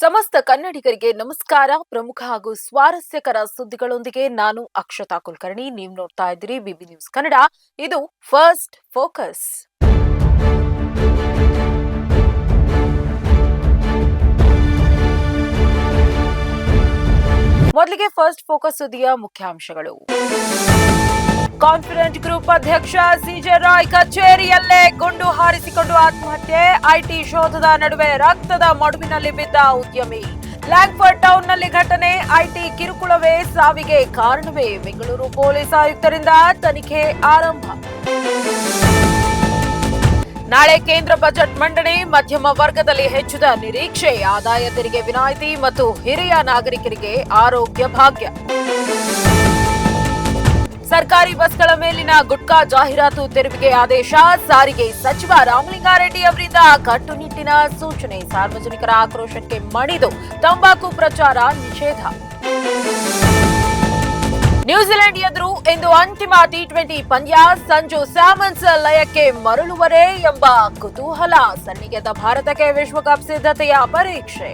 ಸಮಸ್ತ ಕನ್ನಡಿಗರಿಗೆ ನಮಸ್ಕಾರ. ಪ್ರಮುಖ ಹಾಗೂ ಸ್ವಾರಸ್ಯಕರ ಸುದ್ದಿಗಳೊಂದಿಗೆ ನಾನು ಅಕ್ಷತಾ ಕುಲಕರ್ಣಿ. ನೀವು ನೋಡ್ತಾ ಇದ್ದೀರಿ ಬಿಬಿ ನ್ಯೂಸ್ ಕನ್ನಡ. ಇದು ಫಸ್ಟ್ ಫೋಕಸ್. ಮೊದಲಿಗೆ ಫಸ್ಟ್ ಫೋಕಸ್ ಸುದ್ದಿಯ ಮುಖ್ಯಾಂಶಗಳು. ಕಾನ್ಫಿಡೆಂಟ್ ಗ್ರೂಪ್ ಅಧ್ಯಕ್ಷ ಸಿಜೆ ರಾಯ್ ಕಚೇರಿಯಲ್ಲೇ ಗುಂಡು ಹಾರಿಸಿಕೊಂಡು ಆತ್ಮಹತ್ಯೆ. ಐಟಿ ಶೋಧದ ನಡುವೆ ರಕ್ತದ ಮಡುವಿನಲ್ಲಿ ಬಿದ್ದ ಉದ್ಯಮಿ. ಲ್ಯಾಂಗ್ಫರ್ಡ್ ಟೌನ್ನಲ್ಲಿ ಘಟನೆ. ಐಟಿ ಕಿರುಕುಳವೇ ಸಾವಿಗೆ ಕಾರಣವೇ. ಬೆಂಗಳೂರು ಪೊಲೀಸ್ ಆಯುಕ್ತರಿಂದ ತನಿಖೆ ಆರಂಭ. ನಾಳೆ ಕೇಂದ್ರ ಬಜೆಟ್ ಮಂಡನೆ. ಮಧ್ಯಮ ವರ್ಗದಲ್ಲಿ ಹೆಚ್ಚಿದ ನಿರೀಕ್ಷೆ. ಆದಾಯ ತೆರಿಗೆ ವಿನಾಯಿತಿ ಮತ್ತು ಹಿರಿಯ ನಾಗರಿಕರಿಗೆ ಆರೋಗ್ಯ ಭಾಗ್ಯ. ಸರ್ಕಾರಿ ಬಸ್ಗಳ ಮೇಲಿನ ಗುಟ್ಕಾ ಜಾಹೀರಾತು ತೆರವಿಗೆ ಆದೇಶ. ಸಾರಿಗೆ ಸಚಿವ ರಾಮಲಿಂಗಾರೆಡ್ಡಿ ಅವರಿಂದ ಕಟ್ಟುನಿಟ್ಟಿನ ಸೂಚನೆ. ಸಾರ್ವಜನಿಕರ ಆಕ್ರೋಶಕ್ಕೆ ಮಣಿದು ತಂಬಾಕು ಪ್ರಚಾರ ನಿಷೇಧ. ನ್ಯೂಜಿಲೆಂಡ್ ಎದುರು ಇಂದು ಅಂತಿಮ ಟಿ ಟ್ವೆಂಟಿ ಪಂದ್ಯ. ಸಂಜು ಸ್ಯಾಮನ್ಸ್ ಲಯಕ್ಕೆ ಮರಳುವರೇ ಎಂಬ ಕುತೂಹಲ. ಸನ್ನಿಗೆದ ಭಾರತಕ್ಕೆ ವಿಶ್ವಕಪ್ ಸಿದ್ಧತೆಯ ಪರೀಕ್ಷೆ.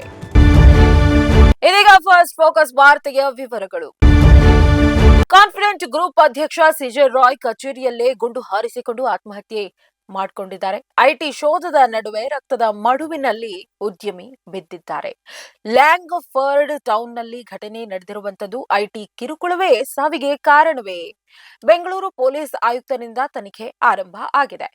ಇದೀಗ ಫಸ್ಟ್ ಫೋಕಸ್ ವಾರ್ತೆಯ ವಿವರಗಳು. ಕಾನ್ಫಿಡೆಂಟ್ ಗ್ರೂಪ್ ಅಧ್ಯಕ್ಷ ಸಿಜೆ ರಾಯ್ ಕಚೇರಿಯಲ್ಲೇ ಗುಂಡು ಹಾರಿಸಿಕೊಂಡು ಆತ್ಮಹತ್ಯೆ ಮಾಡಿಕೊಂಡಿದ್ದಾರೆ. ಐಟಿ ಶೋಧದ ನಡುವೆ ರಕ್ತದ ಮಡುವಿನಲ್ಲಿ ಉದ್ಯಮಿ ಬಿದ್ದಿದ್ದಾರೆ. ಲ್ಯಾಂಗ್ಫರ್ಡ್ ಟೌನ್ನಲ್ಲಿ ಘಟನೆ ನಡೆದಿರುವಂತದ್ದು ಐಟಿ ಕಿರುಕುಳವೇ, ಸಾವಿಗೆ ಕಾರಣವೇ? ಬೆಂಗಳೂರು ಪೊಲೀಸ್ ಆಯುಕ್ತನಿಂದ ತನಿಖೆ ಆರಂಭ ಆಗಿದೆ.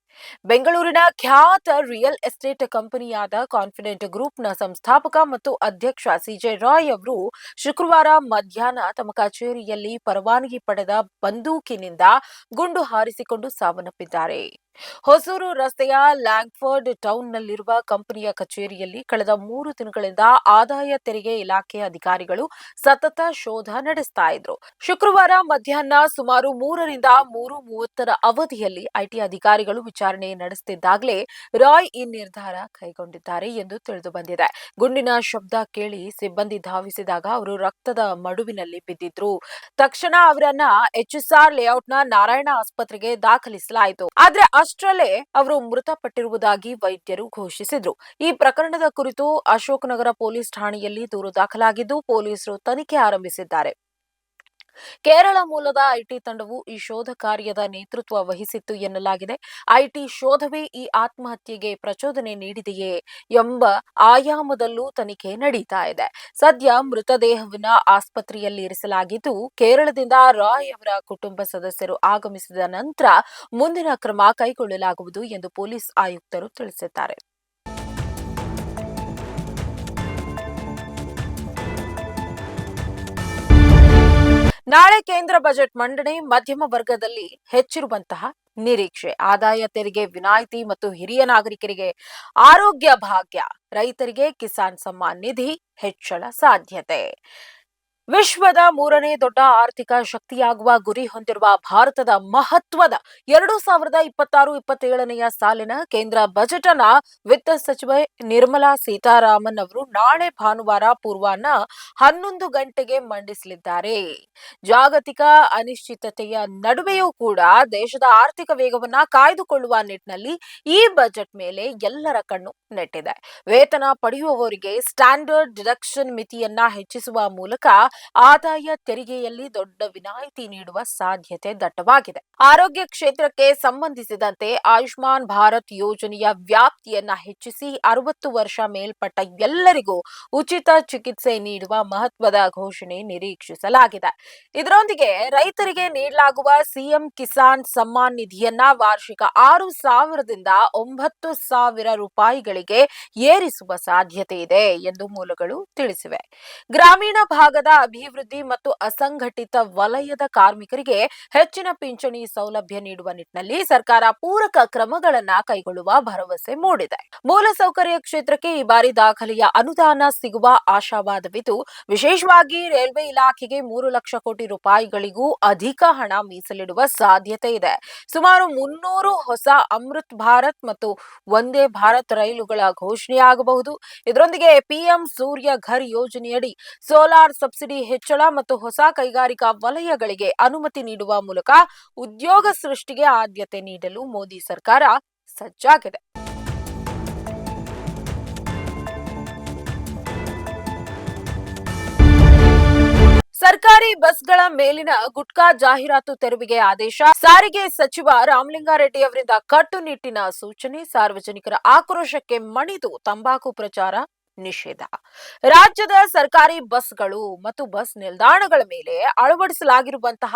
ಬೆಂಗಳೂರಿನ ಖ್ಯಾತ ರಿಯಲ್ ಎಸ್ಟೇಟ್ ಕಂಪನಿಯಾದ ಕಾನ್ಫಿಡೆಂಟ್ ಗ್ರೂಪ್ನ ಸಂಸ್ಥಾಪಕ ಮತ್ತು ಅಧ್ಯಕ್ಷ ಸಿಜೆ ರಾಯ್ ಅವರು ಶುಕ್ರವಾರ ಮಧ್ಯಾಹ್ನ ತಮ್ಮ ಕಚೇರಿಯಲ್ಲಿ ಪರವಾನಗಿ ಪಡೆದ ಬಂದೂಕಿನಿಂದ ಗುಂಡು ಹಾರಿಸಿಕೊಂಡು ಸಾವನ್ನಪ್ಪಿದ್ದಾರೆ. ಹೊಸೂರು ರಸ್ತೆಯ ಲ್ಯಾಂಗ್ಫರ್ಡ್ ಟೌನ್ನಲ್ಲಿರುವ ಕಂಪನಿಯ ಕಚೇರಿಯಲ್ಲಿ ಕಳೆದ ಮೂರು ದಿನಗಳಿಂದ ಆದಾಯ ತೆರಿಗೆ ಇಲಾಖೆ ಅಧಿಕಾರಿಗಳು ಸತತ ಶೋಧ ನಡೆಸ್ತಾ ಇದ್ರು. ಶುಕ್ರವಾರ ಮಧ್ಯಾಹ್ನ ಸುಮಾರು ಮೂರರಿಂದ ಮೂರು ಮೂವತ್ತರ ಅವಧಿಯಲ್ಲಿ ಐಟಿ ಅಧಿಕಾರಿಗಳು ವಿಚಾರಣೆ ನಡೆಸುತ್ತಿದ್ದಾಗಲೇ ರಾಯ್ ಈ ನಿರ್ಧಾರ ಕೈಗೊಂಡಿದ್ದಾರೆ ಎಂದು ತಿಳಿದು ಬಂದಿದೆ. ಗುಂಡಿನ ಶಬ್ದ ಕೇಳಿ ಸಿಬ್ಬಂದಿ ಧಾವಿಸಿದಾಗ ಅವರು ರಕ್ತದ ಮಡುವಿನಲ್ಲಿ ಬಿದ್ದಿದ್ರು. ತಕ್ಷಣ ಅವರನ್ನ ಎಚ್ಎಸ್ಆರ್ ಲೇಔಟ್ನ ನಾರಾಯಣ ಆಸ್ಪತ್ರೆಗೆ ದಾಖಲಿಸಲಾಯಿತು. ಆದ್ರೆ ಅಷ್ಟರಲ್ಲೇ ಅವರು ಮೃತಪಟ್ಟಿರುವುದಾಗಿ ವೈದ್ಯರು ಘೋಷಿಸಿದ್ರು. ಈ ಪ್ರಕರಣದ ಕುರಿತು ಅಶೋಕನಗರ ಪೊಲೀಸ್ ಠಾಣೆಯಲ್ಲಿ ದೂರು ದಾಖಲಾಗಿದ್ದು ಪೊಲೀಸರು ತನಿಖೆ ಆರಂಭಿಸಿದ್ದಾರೆ. ಕೇರಳ ಮೂಲದ ಐಟಿ ತಂಡವು ಈ ಶೋಧ ಕಾರ್ಯದ ನೇತೃತ್ವ ವಹಿಸಿತ್ತು ಎನ್ನಲಾಗಿದೆ. ಐಟಿ ಶೋಧವೇ ಈ ಆತ್ಮಹತ್ಯೆಗೆ ಪ್ರಚೋದನೆ ನೀಡಿದೆಯೇ ಎಂಬ ಆಯಾಮದಲ್ಲೂ ತನಿಖೆ ನಡೀತಾ ಇದೆ. ಸದ್ಯ ಮೃತದೇಹವನ್ನ ಆಸ್ಪತ್ರೆಯಲ್ಲಿ ಇರಿಸಲಾಗಿದ್ದು, ಕೇರಳದಿಂದ ರಾಯ್ ಅವರ ಕುಟುಂಬ ಸದಸ್ಯರು ಆಗಮಿಸಿದ ನಂತರ ಮುಂದಿನ ಕ್ರಮ ಕೈಗೊಳ್ಳಲಾಗುವುದು ಎಂದು ಪೊಲೀಸ್ ಆಯುಕ್ತರು ತಿಳಿಸಿದ್ದಾರೆ. ನಾಳೆ ಕೇಂದ್ರ ಬಜೆಟ್ ಮಂಡನೆ ಮಧ್ಯಮ ವರ್ಗದಲ್ಲಿ ಹೆಚ್ಚಿರುವಂತಹ ನಿರೀಕ್ಷೆ. ಆದಾಯ ತೆರಿಗೆ, ವಿನಾಯಿತಿ ಮತ್ತು ಹಿರಿಯ ನಾಗರಿಕರಿಗೆ ಆರೋಗ್ಯ ಭಾಗ್ಯ, ರೈತರಿಗೆ ಕಿಸಾನ್ ಸಮ್ಮಾನ್ ನಿಧಿ ಹೆಚ್ಚಳ ಸಾಧ್ಯತೆ. ವಿಶ್ವದ ಮೂರನೇ ದೊಡ್ಡ ಆರ್ಥಿಕ ಶಕ್ತಿಯಾಗುವ ಗುರಿ ಹೊಂದಿರುವ ಭಾರತದ ಮಹತ್ವದ ಎರಡು ಸಾವಿರದ ಇಪ್ಪತ್ತಾರು ಇಪ್ಪತ್ತೇಳನೆಯ ಸಾಲಿನ ಕೇಂದ್ರ ಬಜೆಟ್ ಅನ್ನ ವಿತ್ತ ಸಚಿವೆ ನಿರ್ಮಲಾ ಸೀತಾರಾಮನ್ ಅವರು ನಾಳೆ ಭಾನುವಾರ ಪೂರ್ವಾಹ್ನ ಹನ್ನೊಂದು ಗಂಟೆಗೆ ಮಂಡಿಸಲಿದ್ದಾರೆ. ಜಾಗತಿಕ ಅನಿಶ್ಚಿತತೆಯ ನಡುವೆಯೂ ಕೂಡ ದೇಶದ ಆರ್ಥಿಕ ವೇಗವನ್ನ ಕಾಯ್ದುಕೊಳ್ಳುವ ನಿಟ್ಟಿನಲ್ಲಿ ಈ ಬಜೆಟ್ ಮೇಲೆ ಎಲ್ಲರ ಕಣ್ಣು ನೆಟ್ಟಿದೆ. ವೇತನ ಪಡೆಯುವವರಿಗೆ ಸ್ಟ್ಯಾಂಡರ್ಡ್ ಡಿಡಕ್ಷನ್ ಮಿತಿಯನ್ನ ಹೆಚ್ಚಿಸುವ ಮೂಲಕ ಆದಾಯ ತೆರಿಗೆಯಲ್ಲಿ ದೊಡ್ಡ ವಿನಾಯಿತಿ ನೀಡುವ ಸಾಧ್ಯತೆ ದಟ್ಟವಾಗಿದೆ. ಆರೋಗ್ಯ ಕ್ಷೇತ್ರಕ್ಕೆ ಸಂಬಂಧಿಸಿದಂತೆ ಆಯುಷ್ಮಾನ್ ಭಾರತ್ ಯೋಜನೆಯ ವ್ಯಾಪ್ತಿಯನ್ನ ಹೆಚ್ಚಿಸಿ ಅರವತ್ತು ವರ್ಷ ಮೇಲ್ಪಟ್ಟ ಎಲ್ಲರಿಗೂ ಉಚಿತ ಚಿಕಿತ್ಸೆ ನೀಡುವ ಮಹತ್ವದ ಘೋಷಣೆ ನಿರೀಕ್ಷಿಸಲಾಗಿದೆ. ಇದರೊಂದಿಗೆ ರೈತರಿಗೆ ನೀಡಲಾಗುವ ಸಿಎಂ ಕಿಸಾನ್ ಸಮ್ಮಾನ್ ನಿಧಿಯನ್ನ ವಾರ್ಷಿಕ ಆರು ಸಾವಿರದಿಂದ ಒಂಬತ್ತು ಸಾವಿರ ರೂಪಾಯಿಗಳಿಗೆ ಏರಿಸುವ ಸಾಧ್ಯತೆ ಇದೆ ಎಂದು ಮೂಲಗಳು ತಿಳಿಸಿವೆ. ಗ್ರಾಮೀಣ ಭಾಗದ ಅಭಿವೃದ್ಧಿ ಮತ್ತು ಅಸಂಘಟಿತ ವಲಯದ ಕಾರ್ಮಿಕರಿಗೆ ಹೆಚ್ಚಿನ ಪಿಂಚಣಿ ಸೌಲಭ್ಯ ನೀಡುವ ನಿಟ್ಟಿನಲ್ಲಿ ಸರ್ಕಾರ ಪೂರಕ ಕ್ರಮಗಳನ್ನ ಕೈಗೊಳ್ಳುವ ಭರವಸೆ ಮೂಡಿದೆ. ಮೂಲಸೌಕರ್ಯ ಕ್ಷೇತ್ರಕ್ಕೆ ಈ ಬಾರಿ ದಾಖಲೆಯ ಅನುದಾನ ಸಿಗುವ ಆಶಾವಾದವಿದ್ದು, ವಿಶೇಷವಾಗಿ ರೈಲ್ವೆ ಇಲಾಖೆಗೆ ಮೂರು ಲಕ್ಷ ಕೋಟಿ ರೂಪಾಯಿಗಳಿಗೂ ಅಧಿಕ ಹಣ ಮೀಸಲಿಡುವ ಸಾಧ್ಯತೆ ಇದೆ. ಸುಮಾರು ಮುನ್ನೂರು ಹೊಸ ಅಮೃತ್ ಭಾರತ್ ಮತ್ತು ಒಂದೇ ಭಾರತ್ ರೈಲುಗಳ ಘೋಷಣೆಯಾಗಬಹುದು. ಇದರೊಂದಿಗೆ ಪಿಎಂ ಸೂರ್ಯ ಘರ್ ಯೋಜನೆಯಡಿ ಸೋಲಾರ್ ಸಬ್ಸಿಡಿ ಸಬ್ಸಿಡಿ ಹೆಚ್ಚಳ ಮತ್ತು ಹೊಸ ಕೈಗಾರಿಕಾ ವಲಯಗಳಿಗೆ ಅನುಮತಿ ನೀಡುವ ಮೂಲಕ ಉದ್ಯೋಗ ಸೃಷ್ಟಿಗೆ ಆದ್ಯತೆ ನೀಡಲು ಮೋದಿ ಸರ್ಕಾರ ಸಜ್ಜಾಗಿದೆ. ಸರ್ಕಾರಿ ಬಸ್ಗಳ ಮೇಲಿನ ಗುಟ್ಕಾ ಜಾಹೀರಾತು ತೆರವಿಗೆ ಆದೇಶ. ಸಾರಿಗೆ ಸಚಿವ ರಾಮಲಿಂಗಾರೆಡ್ಡಿ ಅವರಿಂದ ಕಟ್ಟುನಿಟ್ಟಿನ ಸೂಚನೆ. ಸಾರ್ವಜನಿಕರ ಆಕ್ರೋಶಕ್ಕೆ ಮಣಿದು ತಂಬಾಕು ಪ್ರಚಾರ. ನಿಷೇಧ. ರಾಜ್ಯದ ಸರ್ಕಾರಿ ಬಸ್ಗಳು ಮತ್ತು ಬಸ್ ನಿಲ್ದಾಣಗಳ ಮೇಲೆ ಅಳವಡಿಸಲಾಗಿರುವಂತಹ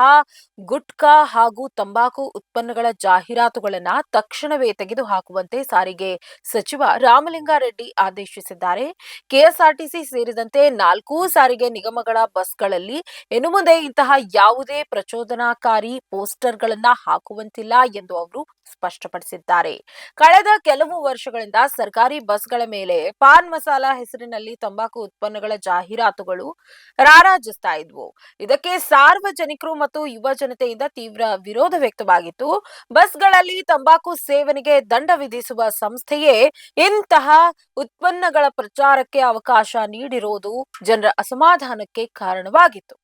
ಗುಟ್ಕಾ ಹಾಗೂ ತಂಬಾಕು ಉತ್ಪನ್ನಗಳ ಜಾಹೀರಾತುಗಳನ್ನ ತಕ್ಷಣವೇ ತೆಗೆದುಹಾಕುವಂತೆ ಸಾರಿಗೆ ಸಚಿವ ರಾಮಲಿಂಗಾರೆಡ್ಡಿ ಆದೇಶಿಸಿದ್ದಾರೆ. ಕೆಎಸ್ಆರ್ಟಿಸಿ ಸೇರಿದಂತೆ ನಾಲ್ಕು ಸಾರಿಗೆ ನಿಗಮಗಳ ಬಸ್ಗಳಲ್ಲಿ ಇನ್ನು ಮುಂದೆ ಇಂತಹ ಯಾವುದೇ ಪ್ರಚೋದನಾಕಾರಿ ಪೋಸ್ಟರ್ಗಳನ್ನ ಹಾಕುವಂತಿಲ್ಲ ಎಂದು ಅವರು ಸ್ಪಷ್ಟಪಡಿಸಿದ್ದಾರೆ. ಕಳೆದ ಕೆಲವು ವರ್ಷಗಳಿಂದ ಸರ್ಕಾರಿ ಬಸ್ಗಳ ಮೇಲೆ ಪಾನ್ ಮಸಾಲ ಹೆಸರಿನಲ್ಲಿ ತಂಬಾಕು ಉತ್ಪನ್ನಗಳ ಜಾಹೀರಾತುಗಳು ರಾರಾಜಿಸ್ತಾ ಇದ್ವು ಇದಕ್ಕೆ ಸಾರ್ವಜನಿಕರು ಮತ್ತು ಯುವ ಜನತೆಯಿಂದ ತೀವ್ರ ವಿರೋಧ ವ್ಯಕ್ತವಾಗಿತ್ತು. ಬಸ್ಗಳಲ್ಲಿ ತಂಬಾಕು ಸೇವನೆಗೆ ದಂಡ ವಿಧಿಸುವ ಸಂಸ್ಥೆಯೇ ಇಂತಹ ಉತ್ಪನ್ನಗಳ ಪ್ರಚಾರಕ್ಕೆ ಅವಕಾಶ ನೀಡಿರೋದು ಜನರ ಅಸಮಾಧಾನಕ್ಕೆ ಕಾರಣವಾಗಿತ್ತು.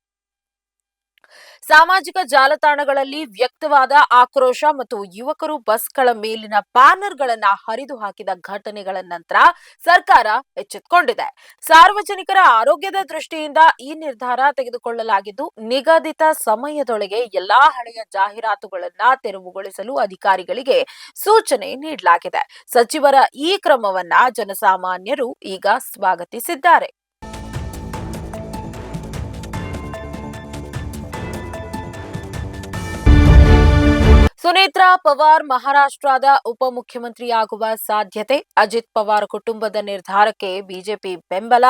ಸಾಮಾಜಿಕ ಜಾಲತಾಣಗಳಲ್ಲಿ ವ್ಯಕ್ತವಾದ ಆಕ್ರೋಶ ಮತ್ತು ಯುವಕರು ಬಸ್ಗಳ ಮೇಲಿನ ಬ್ಯಾನರ್ಗಳನ್ನ ಹರಿದು ಹಾಕಿದ ಘಟನೆಗಳ ನಂತರ ಸರ್ಕಾರ ಎಚ್ಚೆತ್ತುಕೊಂಡಿದೆ ಸಾರ್ವಜನಿಕರ ಆರೋಗ್ಯದ ದೃಷ್ಟಿಯಿಂದ ಈ ನಿರ್ಧಾರ ತೆಗೆದುಕೊಳ್ಳಲಾಗಿದ್ದು, ನಿಗದಿತ ಸಮಯದೊಳಗೆ ಎಲ್ಲಾ ಹಳೆಯ ಜಾಹೀರಾತುಗಳನ್ನ ತೆರವುಗೊಳಿಸಲು ಅಧಿಕಾರಿಗಳಿಗೆ ಸೂಚನೆ ನೀಡಲಾಗಿದೆ. ಸಚಿವರ ಈ ಕ್ರಮವನ್ನ ಜನಸಾಮಾನ್ಯರು ಈಗ ಸ್ವಾಗತಿಸಿದ್ದಾರೆ. ಸುನೇತ್ರಾ ಪವಾರ್ ಮಹಾರಾಷ್ಟ್ರದ ಉಪಮುಖ್ಯಮಂತ್ರಿಯಾಗುವ ಸಾಧ್ಯತೆ. ಅಜಿತ್ ಪವಾರ್ ಕುಟುಂಬದ ನಿರ್ಧಾರಕ್ಕೆ ಬಿಜೆಪಿ ಬೆಂಬಲ.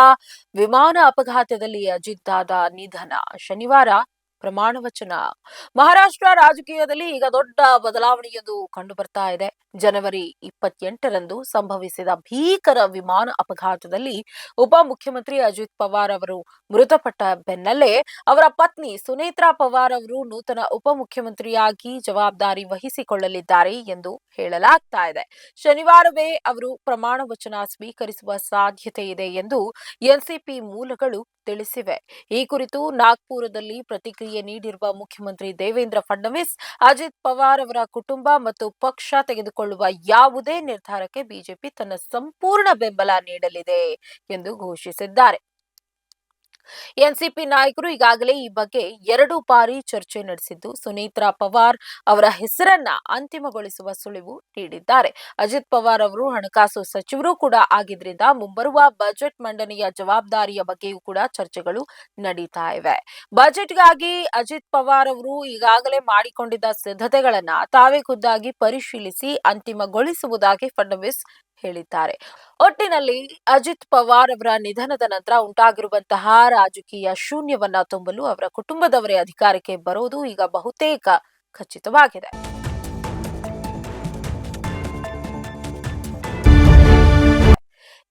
ವಿಮಾನ ಅಪಘಾತದಲ್ಲಿ ಅಜಿತ್ ದಾದ ನಿಧನ. ಶನಿವಾರ ಪ್ರಮಾಣ ವಚನ. ಮಹಾರಾಷ್ಟ್ರ ರಾಜಕೀಯದಲ್ಲಿ ಈಗ ದೊಡ್ಡ ಬದಲಾವಣೆಯೊಂದು ಕಂಡು ಬರ್ತಾ ಇದೆ. ಜನವರಿ ಇಪ್ಪತ್ತೆಂಟರಂದು ಸಂಭವಿಸಿದ ಭೀಕರ ವಿಮಾನ ಅಪಘಾತದಲ್ಲಿ ಉಪಮುಖ್ಯಮಂತ್ರಿ ಅಜಿತ್ ಪವಾರ್ ಅವರು ಮೃತಪಟ್ಟ ಬೆನ್ನಲ್ಲೇ ಅವರ ಪತ್ನಿ ಸುನೇತ್ರಾ ಪವಾರ್ ಅವರು ನೂತನ ಉಪಮುಖ್ಯಮಂತ್ರಿಯಾಗಿ ಜವಾಬ್ದಾರಿ ವಹಿಸಿಕೊಳ್ಳಲಿದ್ದಾರೆ ಎಂದು ಹೇಳಲಾಗ್ತಾ ಇದೆ. ಶನಿವಾರವೇ ಅವರು ಪ್ರಮಾಣ ವಚನ ಸ್ವೀಕರಿಸುವ ಸಾಧ್ಯತೆ ಇದೆ ಎಂದು ಎನ್ಸಿಪಿ ಮೂಲಗಳು ತಿಳಿಸಿವೆ. ಈ ಕುರಿತು ನಾಗ್ಪುರದಲ್ಲಿ ಪ್ರತಿಕ್ರಿಯೆ ನೀಡಿರುವ ಮುಖ್ಯಮಂತ್ರಿ ದೇವೇಂದ್ರ ಫಡ್ನವೀಸ್, ಅಜಿತ್ ಪವಾರ್ ಅವರ ಕುಟುಂಬ ಮತ್ತು ಪಕ್ಷ ತೆಗೆದುಕೊಳ್ಳುವ ಯಾವುದೇ ನಿರ್ಧಾರಕ್ಕೆ ಬಿಜೆಪಿ ತನ್ನ ಸಂಪೂರ್ಣ ಬೆಂಬಲ ನೀಡಲಿದೆ ಎಂದು ಘೋಷಿಸಿದ್ದಾರೆ. ಎನ್ಸಿಪಿ ನಾಯಕರು ಈಗಾಗಲೇ ಈ ಬಗ್ಗೆ ಎರಡು ಬಾರಿ ಚರ್ಚೆ ನಡೆಸಿದ್ದು, ಸುನೀತ್ರಾ ಪವಾರ್ ಅವರ ಹೆಸರನ್ನ ಅಂತಿಮಗೊಳಿಸುವ ಸುಳಿವು ನೀಡಿದ್ದಾರೆ. ಅಜಿತ್ ಪವಾರ್ ಅವರು ಹಣಕಾಸು ಸಚಿವರು ಕೂಡ ಆಗಿದ್ರಿಂದ ಮುಂಬರುವ ಬಜೆಟ್ ಮಂಡನೆಯ ಜವಾಬ್ದಾರಿಯ ಬಗ್ಗೆಯೂ ಕೂಡ ಚರ್ಚೆಗಳು ನಡೀತಾ ಇವೆ. ಬಜೆಟ್ಗಾಗಿ ಅಜಿತ್ ಪವಾರ್ ಅವರು ಈಗಾಗಲೇ ಮಾಡಿಕೊಂಡಿದ್ದ ಸಿದ್ಧತೆಗಳನ್ನ ತಾವೇ ಖುದ್ದಾಗಿ ಪರಿಶೀಲಿಸಿ ಅಂತಿಮಗೊಳಿಸುವುದಾಗಿ ಫಡ್ನವೀಸ್ ಹೇಳಿದ್ದಾರೆ. ಒಟ್ಟಿನಲ್ಲಿ ಅಜಿತ್ ಪವಾರ್ ಅವರ ನಿಧನದ ನಂತರ ಉಂಟಾಗಿರುವಂತಹ ರಾಜಕೀಯ ಶೂನ್ಯವನ್ನ ತುಂಬಲು ಅವರ ಕುಟುಂಬದವರೇ ಅಧಿಕಾರಕ್ಕೆ ಬರೋದು ಈಗ ಬಹುತೇಕ ಖಚಿತವಾಗಿದೆ.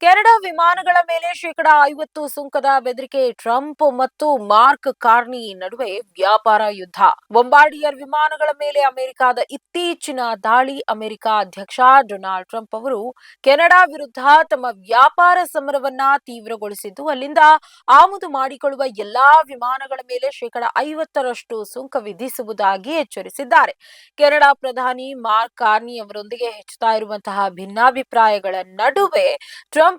ಕೆನಡಾ ವಿಮಾನಗಳ ಮೇಲೆ ಶೇಕಡಾ ಐವತ್ತು ಸುಂಕದ ಬೆದರಿಕೆ ಟ್ರಂಪ್ ಮತ್ತು ಮಾರ್ಕ್ ಕಾರ್ನಿ ನಡುವೆ ವ್ಯಾಪಾರ ಯುದ್ಧ. ಬೊಂಬಾರ್ಡಿಯರ್ ವಿಮಾನಗಳ ಮೇಲೆ ಅಮೆರಿಕದ ಇತ್ತೀಚಿನ ದಾಳಿ, ಅಮೆರಿಕ ಅಧ್ಯಕ್ಷ ಡೊನಾಲ್ಡ್ ಟ್ರಂಪ್ ಅವರು ಕೆನಡಾ ವಿರುದ್ಧ ತಮ್ಮ ವ್ಯಾಪಾರ ಸಮರವನ್ನ ತೀವ್ರಗೊಳಿಸಿದ್ದು, ಅಲ್ಲಿಂದ ಆಮದು ಮಾಡಿಕೊಳ್ಳುವ ಎಲ್ಲಾ ವಿಮಾನಗಳ ಮೇಲೆ ಶೇಕಡಾ ಐವತ್ತರಷ್ಟು ಸುಂಕ ವಿಧಿಸುವುದಾಗಿ ಎಚ್ಚರಿಸಿದ್ದಾರೆ. ಕೆನಡಾ ಪ್ರಧಾನಿ ಮಾರ್ಕ್ ಕಾರ್ನಿ ಅವರೊಂದಿಗೆ ಹೆಚ್ಚುತ್ತಾ ಇರುವಂತಹ ಭಿನ್ನಾಭಿಪ್ರಾಯಗಳ ನಡುವೆ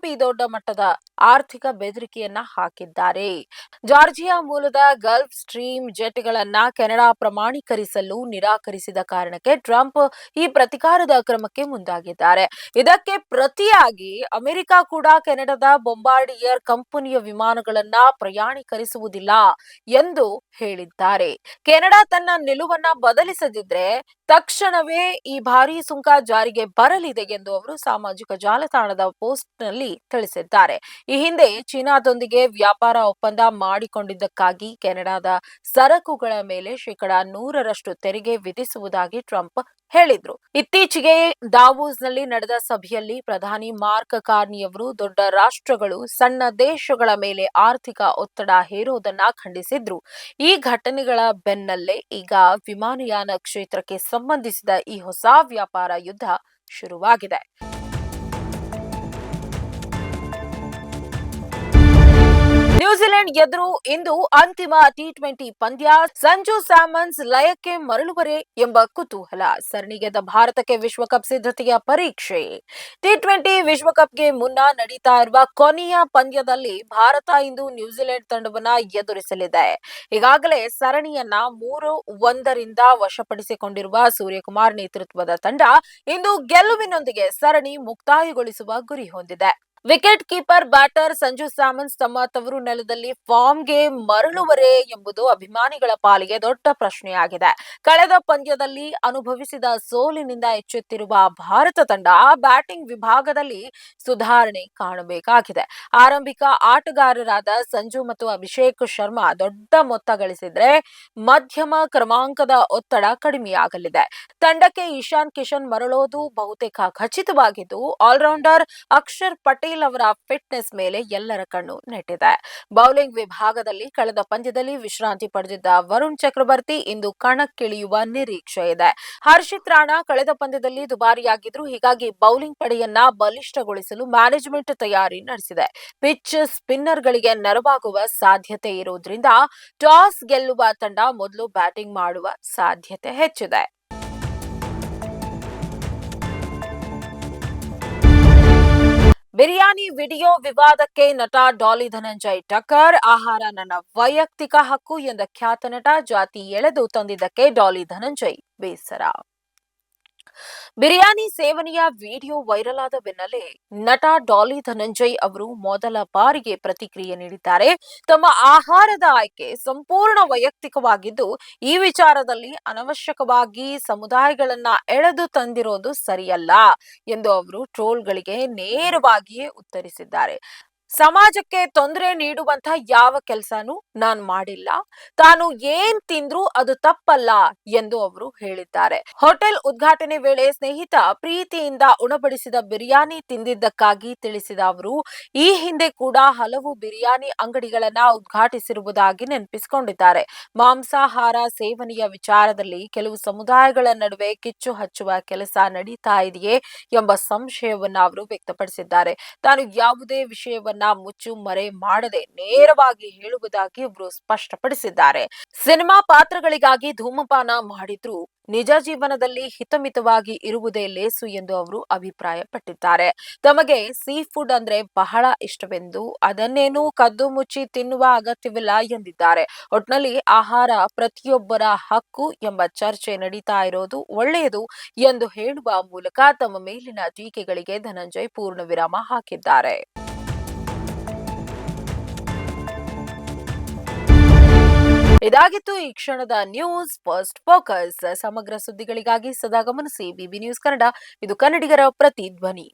ಈ ದೊಡ್ಡ ಮಟ್ಟದ ಆರ್ಥಿಕ ಬೆದರಿಕೆಯನ್ನ ಹಾಕಿದ್ದಾರೆ. ಜಾರ್ಜಿಯಾ ಮೂಲದ ಗಲ್ಫ್ ಸ್ಟ್ರೀಮ್ ಜೆಟ್ಗಳನ್ನ ಕೆನಡಾ ಪ್ರಮಾಣೀಕರಿಸಲು ನಿರಾಕರಿಸಿದ ಕಾರಣಕ್ಕೆ ಟ್ರಂಪ್ ಈ ಪ್ರತಿಕಾರದ ಕ್ರಮಕ್ಕೆ ಮುಂದಾಗಿದ್ದಾರೆ. ಇದಕ್ಕೆ ಪ್ರತಿಯಾಗಿ ಅಮೆರಿಕ ಕೂಡ ಕೆನಡಾದ ಬೊಂಬಾರ್ಡಿಯರ್ ಕಂಪನಿಯ ವಿಮಾನಗಳನ್ನ ಪ್ರಯಾಣಿಕರಿಸುವುದಿಲ್ಲ ಎಂದು ಹೇಳಿದ್ದಾರೆ. ಕೆನಡಾ ತನ್ನ ನಿಲುವನ್ನ ಬದಲಿಸದಿದ್ರೆ ತಕ್ಷಣವೇ ಈ ಭಾರಿ ಸುಂಕ ಜಾರಿಗೆ ಬರಲಿದೆ ಎಂದು ಅವರು ಸಾಮಾಜಿಕ ಜಾಲತಾಣದ ಪೋಸ್ಟ್ ನಲ್ಲಿ ತಿಳಿಸಿದ್ದಾರೆ. ಈ ಹಿಂದೆ ಚೀನಾದೊಂದಿಗೆ ವ್ಯಾಪಾರ ಒಪ್ಪಂದ ಮಾಡಿಕೊಂಡಿದ್ದಕ್ಕಾಗಿ ಕೆನಡಾದ ಸರಕುಗಳ ಮೇಲೆ ಶೇಕಡಾ ನೂರರಷ್ಟು ತೆರಿಗೆ ವಿಧಿಸುವುದಾಗಿ ಟ್ರಂಪ್ ಹೇಳಿದ್ರು. ಇತ್ತೀಚೆಗೆ ದಾವೋಸ್ನಲ್ಲಿ ನಡೆದ ಸಭೆಯಲ್ಲಿ ಪ್ರಧಾನಿ ಮಾರ್ಕ್ ಕಾರ್ನಿಯವರು ದೊಡ್ಡ ರಾಷ್ಟ್ರಗಳು ಸಣ್ಣ ದೇಶಗಳ ಮೇಲೆ ಆರ್ಥಿಕ ಒತ್ತಡ ಹೇರೋದನ್ನ ಖಂಡಿಸಿದ್ರು. ಈ ಘಟನೆಗಳ ಬೆನ್ನಲ್ಲೇ ಈಗ ವಿಮಾನಯಾನ ಕ್ಷೇತ್ರಕ್ಕೆ ಸಂಬಂಧಿಸಿದ ಈ ಹೊಸ ವ್ಯಾಪಾರ ಯುದ್ಧ ಶುರುವಾಗಿದೆ. ನ್ಯೂಜಿಲೆಂಡ್ ಎದುರು ಇಂದು ಅಂತಿಮ ಟಿ ಟ್ವೆಂಟಿ ಪಂದ್ಯ. ಸಂಜು ಸ್ಯಾಮನ್ಸ್ ಲಯಕ್ಕೆ ಮರಳುವರೆ ಎಂಬ ಕುತೂಹಲ. ಸರಣಿ ಗೆದ್ದ ಭಾರತಕ್ಕೆ ವಿಶ್ವಕಪ್ ಸಿದ್ಧತೆಯ ಪರೀಕ್ಷೆ. ಟಿ ಟ್ವೆಂಟಿ ವಿಶ್ವಕಪ್ಗೆ ಮುನ್ನ ನಡೀತಾ ಇರುವ ಕೊನೆಯ ಪಂದ್ಯದಲ್ಲಿ ಭಾರತ ಇಂದು ನ್ಯೂಜಿಲೆಂಡ್ ತಂಡವನ್ನ ಎದುರಿಸಲಿದೆ. ಈಗಾಗಲೇ ಸರಣಿಯನ್ನ ಮೂರು ಒಂದರಿಂದ ವಶಪಡಿಸಿಕೊಂಡಿರುವ ಸೂರ್ಯಕುಮಾರ್ ನೇತೃತ್ವದ ತಂಡ ಇಂದು ಗೆಲುವಿನೊಂದಿಗೆ ಸರಣಿ ಮುಕ್ತಾಯಗೊಳಿಸುವ ಗುರಿ ಹೊಂದಿದೆ. Wicket keeper batter Sanju Samson ತಮ್ಮ ತವರು ನೆಲದಲ್ಲಿ ಫಾರ್ಮ್ಗೆ ಮರಳುವರೆ ಎಂಬುದು ಅಭಿಮಾನಿಗಳ ಪಾಲಿಗೆ ದೊಡ್ಡ ಪ್ರಶ್ನೆಯಾಗಿದೆ. ಕಳೆದ ಪಂದ್ಯದಲ್ಲಿ ಅನುಭವಿಸಿದ ಸೋಲಿನಿಂದ ಎಚ್ಚೆತ್ತಿರುವ ಭಾರತ ತಂಡ ಬ್ಯಾಟಿಂಗ್ ವಿಭಾಗದಲ್ಲಿ ಸುಧಾರಣೆ ಕಾಣಬೇಕಾಗಿದೆ. ಆರಂಭಿಕ ಆಟಗಾರರಾದ ಸಂಜು ಮತ್ತು ಅಭಿಷೇಕ್ ಶರ್ಮಾ ದೊಡ್ಡ ಮೊತ್ತ ಗಳಿಸಿದ್ರೆ ಮಧ್ಯಮ ಕ್ರಮಾಂಕದ ಒತ್ತಡ ಕಡಿಮೆಯಾಗಲಿದೆ. ತಂಡಕ್ಕೆ ಇಶಾನ್ ಕಿಶನ್ ಮರಳೋದು ಬಹುತೇಕ ಖಚಿತವಾಗಿದ್ದು ಆಲ್ರೌಂಡರ್ ಅಕ್ಷರ್ ಪಟೇಲ್ ಅವರ ಫಿಟ್ನೆಸ್ ಮೇಲೆ ಎಲ್ಲರ ಕಣ್ಣು ನೆಟ್ಟಿದೆ. ಬೌಲಿಂಗ್ ವಿಭಾಗದಲ್ಲಿ ಕಳೆದ ಪಂದ್ಯದಲ್ಲಿ ವಿಶ್ರಾಂತಿ ಪಡೆದಿದ್ದ ವರುಣ್ ಚಕ್ರವರ್ತಿ ಇಂದು ಕಣಕ್ಕಿಳಿಯುವ ನಿರೀಕ್ಷೆ ಇದೆ. ಹರ್ಷಿತ್ ರಾಣಾ ಕಳೆದ ಪಂದ್ಯದಲ್ಲಿ ದುಬಾರಿಯಾಗಿದ್ರು ಹೀಗಾಗಿ ಬೌಲಿಂಗ್ ಪಡೆಯನ್ನ ಬಲಿಷ್ಠಗೊಳಿಸಲು ಮ್ಯಾನೇಜ್ಮೆಂಟ್ ತಯಾರಿ ನಡೆಸಿದೆ. ಪಿಚ್ ಸ್ಪಿನ್ನರ್ಗಳಿಗೆ ನೆರವಾಗುವ ಸಾಧ್ಯತೆ ಇರುವುದರಿಂದ ಟಾಸ್ ಗೆಲ್ಲುವ ತಂಡ ಮೊದಲು ಬ್ಯಾಟಿಂಗ್ ಮಾಡುವ ಸಾಧ್ಯತೆ ಹೆಚ್ಚಿದೆ. ಬಿರಿಯಾನಿ ವಿಡಿಯೋ ವಿವಾದಕ್ಕೆ ನಟ ಡಾಲಿ ಧನಂಜಯ್ ಟಕ್ಕರ್, ಆಹಾರ ನನ್ನ ವೈಯಕ್ತಿಕ ಹಕ್ಕು ಎಂದ ಖ್ಯಾತ ನಟ ಜಾತಿ ಎಳೆದು ತಂದಿದ್ದಕ್ಕೆ ಡಾಲಿ ಧನಂಜಯ್ ಬೇಸರ. ಬಿರಿಯಾನಿ ಸೇವನೆಯ ವಿಡಿಯೋ ವೈರಲ್ ಆದ ಬೆನ್ನಲ್ಲೇ ನಟ ಡಾಲಿ ಧನಂಜಯ್ ಅವರು ಮೊದಲ ಬಾರಿಗೆ ಪ್ರತಿಕ್ರಿಯೆ ನೀಡಿದ್ದಾರೆ. ತಮ್ಮ ಆಹಾರದ ಆಯ್ಕೆ ಸಂಪೂರ್ಣ ವೈಯಕ್ತಿಕವಾಗಿದ್ದು, ಈ ವಿಚಾರದಲ್ಲಿ ಅನವಶ್ಯಕವಾಗಿ ಸಮುದಾಯಗಳನ್ನ ಎಳೆದು ತಂದಿರೋದು ಸರಿಯಲ್ಲ ಎಂದು ಅವರು ಟ್ರೋಲ್ಗಳಿಗೆ ನೇರವಾಗಿಯೇ ಉತ್ತರಿಸಿದ್ದಾರೆ. ಸಮಾಜಕ್ಕೆ ತೊಂದರೆ ನೀಡುವಂತ ಯಾವ ಕೆಲಸನೂ ನಾನು ಮಾಡಿಲ್ಲ. ತಾನು ಏನ್ ತಿಂದ್ರು ಅದು ತಪ್ಪಲ್ಲ ಎಂದು ಅವರು ಹೇಳಿದ್ದಾರೆ. ಹೋಟೆಲ್ ಉದ್ಘಾಟನೆ ವೇಳೆ ಸ್ನೇಹಿತ ಪ್ರೀತಿಯಿಂದ ಉಣಬಡಿಸಿದ ಬಿರಿಯಾನಿ ತಿಂದಿದ್ದಕ್ಕಾಗಿ ತಿಳಿಸಿದ ಅವರು, ಈ ಹಿಂದೆ ಕೂಡ ಹಲವು ಬಿರಿಯಾನಿ ಅಂಗಡಿಗಳನ್ನ ಉದ್ಘಾಟಿಸಿರುವುದಾಗಿ ನೆನಪಿಸಿಕೊಂಡಿದ್ದಾರೆ. ಮಾಂಸಾಹಾರ ಸೇವನೆಯ ವಿಚಾರದಲ್ಲಿ ಕೆಲವು ಸಮುದಾಯಗಳ ನಡುವೆ ಕಿಚ್ಚು ಹಚ್ಚುವ ಕೆಲಸ ನಡೀತಾ ಇದೆಯೇ ಎಂಬ ಸಂಶಯವನ್ನ ಅವರು ವ್ಯಕ್ತಪಡಿಸಿದ್ದಾರೆ. ತಾನು ಯಾವುದೇ ವಿಷಯವನ್ನ ಮುಚ್ಚು ಮರೆ ಮಾಡದೆ ನೇರವಾಗಿ ಹೇಳುವುದಾಗಿ ಅವರು ಸ್ಪಷ್ಟಪಡಿಸಿದ್ದಾರೆ. ಸಿನಿಮಾ ಪಾತ್ರಗಳಿಗಾಗಿ ಧೂಮಪಾನ ಮಾಡಿದ್ರು ನಿಜ ಜೀವನದಲ್ಲಿ ಹಿತಮಿತವಾಗಿ ಇರುವುದೇ ಲೇಸು ಎಂದು ಅವರು ಅಭಿಪ್ರಾಯಪಟ್ಟಿದ್ದಾರೆ. ತಮಗೆ ಸೀ ಫುಡ್ ಅಂದ್ರೆ ಬಹಳ ಇಷ್ಟವೆಂದು ಅದನ್ನೇನು ಕದ್ದು ಮುಚ್ಚಿ ತಿನ್ನುವ ಅಗತ್ಯವಿಲ್ಲ ಎಂದಿದ್ದಾರೆ. ಒಟ್ನಲ್ಲಿ ಆಹಾರ ಪ್ರತಿಯೊಬ್ಬರ ಹಕ್ಕು ಎಂಬ ಚರ್ಚೆ ನಡೀತಾ ಇರೋದು ಒಳ್ಳೆಯದು ಎಂದು ಹೇಳುವ ಮೂಲಕ ತಮ್ಮ ಮೇಲಿನ ಟೀಕೆಗಳಿಗೆ ಧನಂಜಯ್ ಪೂರ್ಣ ವಿರಾಮ ಹಾಕಿದ್ದಾರೆ. ಇದಾಗಿತ್ತು ಈ ಕ್ಷಣದ ನ್ಯೂಸ್ ಫಸ್ಟ್ ಫೋಕಸ್. ಸಮಗ್ರ ಸುದ್ದಿಗಳಿಗಾಗಿ ಸದಾ ಗಮನಿಸಿ ಬಿಬಿ ನ್ಯೂಸ್ ಕನ್ನಡ. ಇದು ಕನ್ನಡಿಗರ ಪ್ರತಿಧ್ವನಿ.